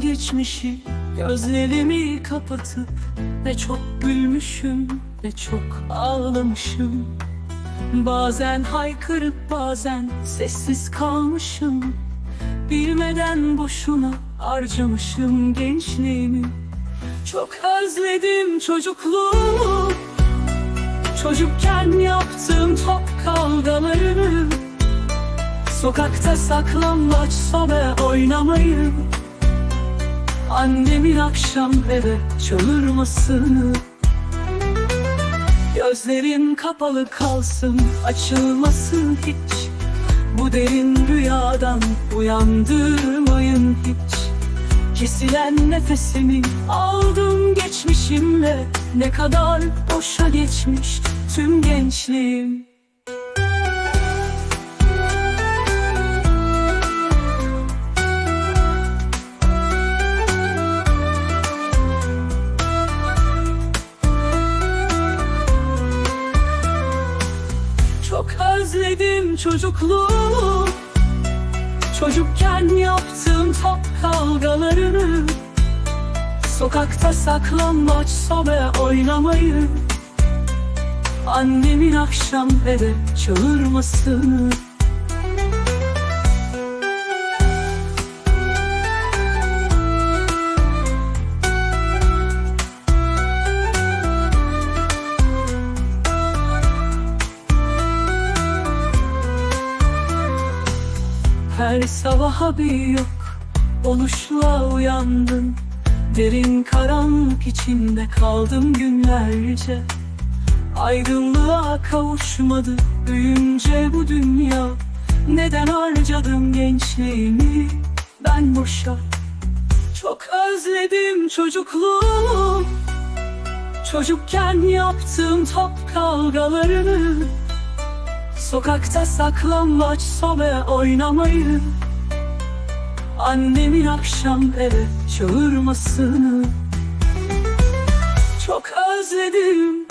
geçmişi Gözlerimi kapatıp Ne çok gülmüşüm Ne çok ağlamışım. Bazen haykırıp bazen sessiz kalmışım. Bilmeden boşuna harcamışım gençliğimi. Çok özledim çocukluğumu. Çocukken yaptığım top kavgalarını. Sokakta saklambaç sobe oynamayı Annemin akşam eve çağırmasını Gözlerin kapalı kalsın açılmasın hiç. Bu derin rüyadan uyandırmayın hiç. Kesilen nefesimi aldım geçmişimle. Ne kadar boşa geçmiş tüm gençliğim Çok özledim çocukluğumu. Çocukken yaptığım top kavgalarını. Sokakta saklambaç sobe oynamayı. Annemin akşam eve çağırmasını Her sabaha bir yok oluşla uyandım Derin karanlık içinde kaldım günlerce. Aydınlığa kavuşmadı büyünce bu dünya. Neden harcadım gençliğimi? Ben boşa. Çok özledim çocukluğumu. Çocukken yaptığım top kavgalarını Sokakta saklambaç sobe oynamayı Annemin akşam eve çağırmasını. Çok özledim